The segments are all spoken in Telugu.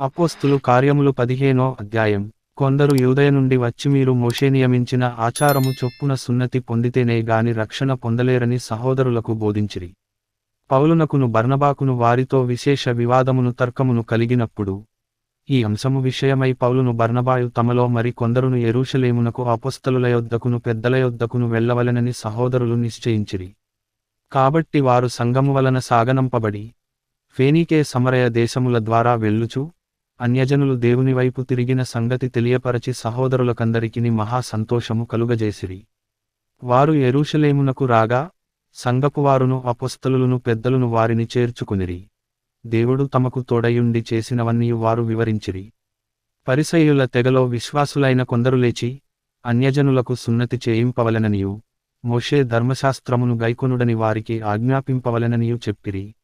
అపోస్తులు కార్యములు పదిహేనో అధ్యాయం. కొందరు యూదయ నుండి వచ్చి మీరు మోషే నియమించిన ఆచారము చొప్పున సున్నతి పొందితేనే గాని రక్షణ పొందలేరని సహోదరులకు బోధించిరి. పౌలునకును బర్ణబాకును వారితో విశేష వివాదమును తర్కమును కలిగినప్పుడు ఈ అంశము విషయమై పౌలును బర్ణబాయు తమలో మరి కొందరును ఎరుషలేమునకు అపోస్తలుల యొద్దకును పెద్దల యొద్దకును వెళ్ళవలెనని సహోదరులు నిశ్చయించిరి. కాబట్టి వారు సంఘము వలన సాగనంపబడి ఫేనీకే సమరయ దేశముల ద్వారా వెళ్ళుచు అన్యజనులు దేవుని వైపు తిరిగిన సంగతి తెలియపరచి సహోదరులకందరికిని మహా సంతోషము కలుగజేసిరి. వారు ఎరుషలేమునకు రాగా సంగపువారును అపొస్తలులను పెద్దలను వారిని చేర్చుకునిరి. దేవుడు తమకు తోడయుండి చేసినవన్నీ వారు వివరించిరి. పరిసయుల తెగలో విశ్వాసులైన కొందరు లేచి అన్యజనులకు సున్నతి చేయింపవలెననియు. మోషే ధర్మశాస్త్రమును గైకొనుడని వారికి ఆజ్ఞాపింపవలెననియు చెప్పిరి.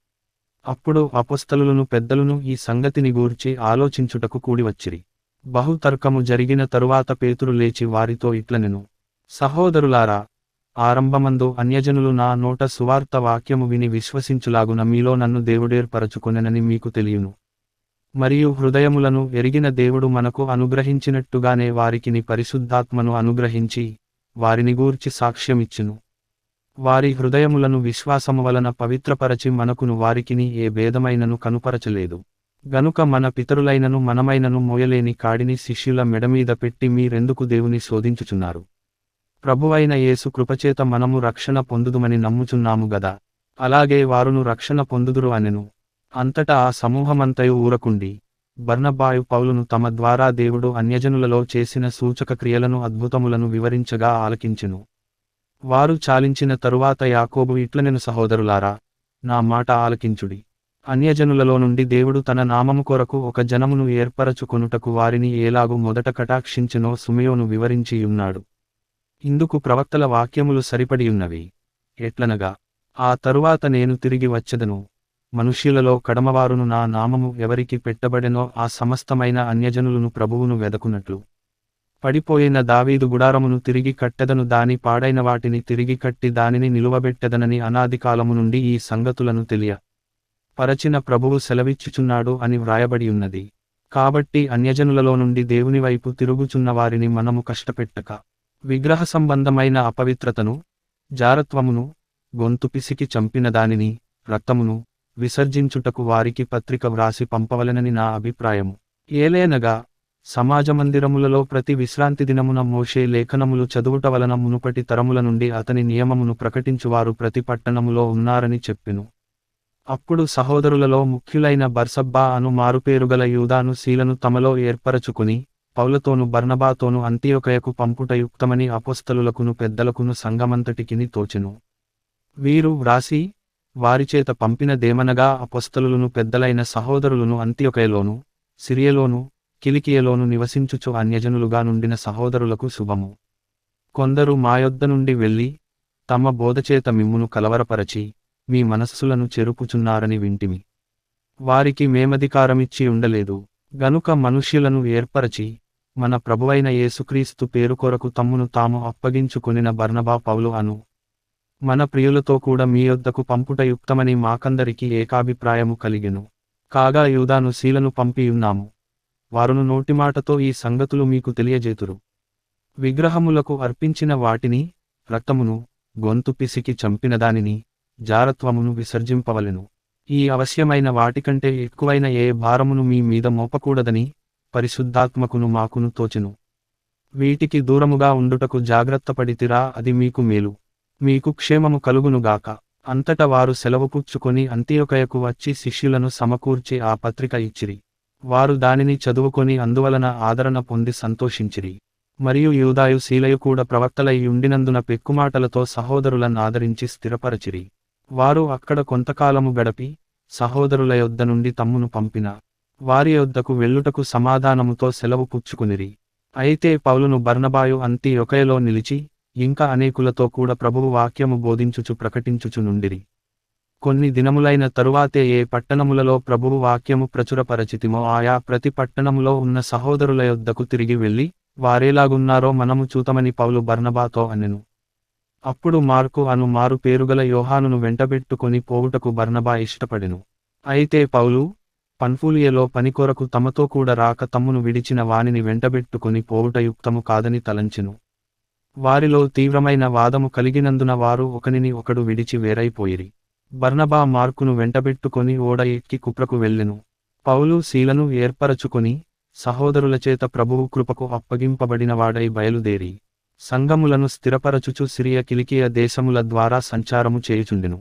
అప్పుడు అపొస్తలులను పెద్దలను ఈ సంగతిని గూర్చి ఆలోచించుటకు కూడివచ్చిరి. బహుతర్కము జరిగిన తరువాత పేతురు లేచి వారితో ఇట్లనెను సహోదరులారా ఆరంభమందు అన్యజనులు నా నోట సువార్త వాక్యము విని విశ్వసించులాగున మీలో నన్ను దేవుడేర్పరచుకొనెనని మీకు తెలియను. మరియు హృదయములను ఎరిగిన దేవుడు మనకు అనుగ్రహించినట్టుగానే వారికిని పరిశుద్ధాత్మను అనుగ్రహించి వారిని గూర్చి సాక్ష్యమిచ్చును. వారి హృదయములను విశ్వాసము వలన పవిత్రపరచి మనకును వారికిని ఏ భేదమైనను కనుపరచలేదు. గనుక మన పితరులైనను మనమైనను మోయలేని కాడిని శిష్యుల మెడమీద పెట్టి మీరెందుకు దేవుని శోధించుచున్నారు? ప్రభువైన యేసు కృపచేత మనము రక్షణ పొందుదుమని నమ్ముచున్నాము గదా. అలాగే వారును రక్షణ పొందుదురు అనెను. అంతటా ఆ సమూహమంతయు ఊరకుండి. బర్ణబాయు పౌలును తమ ద్వారా దేవుడు అన్యజనులలో చేసిన సూచక క్రియలను అద్భుతములను వివరించగా ఆలకించెను. వారు చాలించిన తరువాత యాకోబు ఇట్లనెను సహోదరులారా నా మాట ఆలకించుడి. అన్యజనులలో నుండి దేవుడు తన నామము కొరకు ఒక జనమును ఏర్పరచుకొనుటకు వారిని ఏలాగు మొదట కటాక్షించినో సుమయోను వివరించియున్నాడు. ఇందుకు ప్రవక్తల వాక్యములు సరిపడియున్నవి. ఎట్లనగా ఆ తరువాత నేను తిరిగి వచ్చదను. మనుష్యులలో కడమవారును నా నామము ఎవరికి పెట్టబడెనో ఆ సమస్తమైన అన్యజనులను ప్రభువును వెదకునట్లు. పడిపోయిన దావీదు గుడారమును తిరిగి కట్టెదను దాని పాడైన వాటిని తిరిగి కట్టి దానిని నిలువబెట్టెదనని అనాది కాలము నుండి ఈ సంగతులను తెలియ. పరచిన ప్రభువు సెలవిచ్చుచున్నాడు అని వ్రాయబడి ఉన్నది. కాబట్టి అన్యజనులలో నుండి దేవుని వైపు తిరుగుచున్న వారిని మనము కష్టపెట్టక. విగ్రహ సంబంధమైన అపవిత్రతను జారత్వమును గొంతు పిసికి చంపిన దానిని రక్తమును విసర్జించుటకు వారికి పత్రిక వ్రాసి పంపవలెనని నా అభిప్రాయము. ఏలేనగా సమాజమందిరములలో ప్రతి విశ్రాంతి దినమున మోషే లేఖనములు చదువుట వలన మునుపటి తరముల నుండి అతని నియమమును ప్రకటించువారు ప్రతి పట్టణములో ఉన్నారని చెప్పెను. అప్పుడు సహోదరులలో ముఖ్యులైన బర్సబ్బా అను మారుపేరుగల యూదాను శీలను తమలో ఏర్పరచుకుని పౌలతోను బర్నబాతోను అంత్యోకయకు పంపుట యుక్తమని అపోస్తలులకును పెద్దలకును సంగమంతటికిని తోచెను. వీరు వ్రాసి వారిచేత పంపిన దేమనగా అపొస్తలులను పెద్దలైన సహోదరులను అంత్యొకయలోను సిరియలోను కిలికియలోను నివసించుచు అన్యజనులుగా నుండిన సహోదరులకు శుభము. కొందరు మాయొద్ద నుండి వెళ్ళి తమ బోధచేత మిమ్మును కలవరపరచి మీ మనస్సులను చెరుపుచున్నారని వింటిమి. వారికి మేమధికారమిచ్చి ఉండలేదు. గనుక మనుష్యులను ఏర్పరచి మన ప్రభువైన యేసుక్రీస్తు పేరు కొరకు తమ్మును తాము అప్పగించుకొనిన బర్నబా పౌలు అను మన ప్రియులతో కూడా మీ యొద్దకు పంపుట యుక్తమని ఏకాభిప్రాయము కలిగెను. కాగా యూదాను శీలను పంపియున్నాము. వారును నోటిమాటతో ఈ సంగతులు మీకు తెలియజేతురు. విగ్రహములకు అర్పించిన వాటిని రక్తమును గొంతు పిసికి చంపిన దానిని జారత్వమును విసర్జింపవలెను. ఈ అవశ్యమైన వాటికంటే ఎక్కువైన ఏ భారమును మీ మీద మోపకూడదని పరిశుద్ధాత్మకును మాకును తోచెను. వీటికి దూరముగా ఉండుటకు జాగ్రత్తపడితిరా అది మీకు మేలు. మీకు క్షేమము కలుగునుగాక అంతట వారు సెలవు పుచ్చుకొని అంత్యొకయకు వచ్చి శిష్యులను సమకూర్చి ఆ పత్రిక ఇచ్చిరి. వారు దానిని చదువుకొని అందువలన ఆదరణ పొంది సంతోషించిరి. మరియు యూదాయు శీలయు కూడా ప్రవక్తలై ఉండినందున పెక్కుమాటలతో సహోదరులను ఆదరించి స్థిరపరచిరి. వారు అక్కడ కొంతకాలము గడపి సహోదరుల యొద్ద నుండి తమ్మును పంపిన. వారి యొద్దకు వెళ్ళుటకు సమాధానముతో సెలవు పుచ్చుకునిరి. అయితే పౌలును బర్నబాయు అంతి ఒకేలో నిలిచి ఇంకా అనేకులతో కూడా ప్రభువు వాక్యము బోధించుచు ప్రకటించుచు నుండిరి. కొన్ని దినములైన తరువాతే ఏ పట్టణములలో ప్రభువు వాక్యము ప్రచురపరచితిమో ఆయా ప్రతి పట్టణములో ఉన్న సహోదరుల యొద్దకు తిరిగి వెళ్ళి వారేలాగున్నారో మనము చూతమని పౌలు బర్నబాతో అనెను. అప్పుడు మార్కు అను మారు పేరుగల యోహానును వెంటబెట్టుకొని పోవుటకు బర్నబా ఇష్టపడెను. అయితే పౌలు పన్ఫూలియలో పనికొరకు తమతో కూడా రాక తమ్మును విడిచిన వానిని వెంటబెట్టుకుని పోవుట యుక్తము కాదని తలంచెను. వారిలో తీవ్రమైన వాదము కలిగినందున వారు ఒకనిని ఒకడు విడిచి వేరైపోయిరి. బర్నబా మార్కును వెంటబెట్టుకొని ఓడ ఎక్కి కుప్రకు వెళ్ళెను. పౌలు శీలను ఏర్పరచుకొని సహోదరులచేత ప్రభువు కృపకు అప్పగింపబడినవాడై బయలుదేరి సంగములను స్థిరపరచుచు సిరియ కిలికియ దేశముల ద్వారా సంచారము చేయుచుండెను.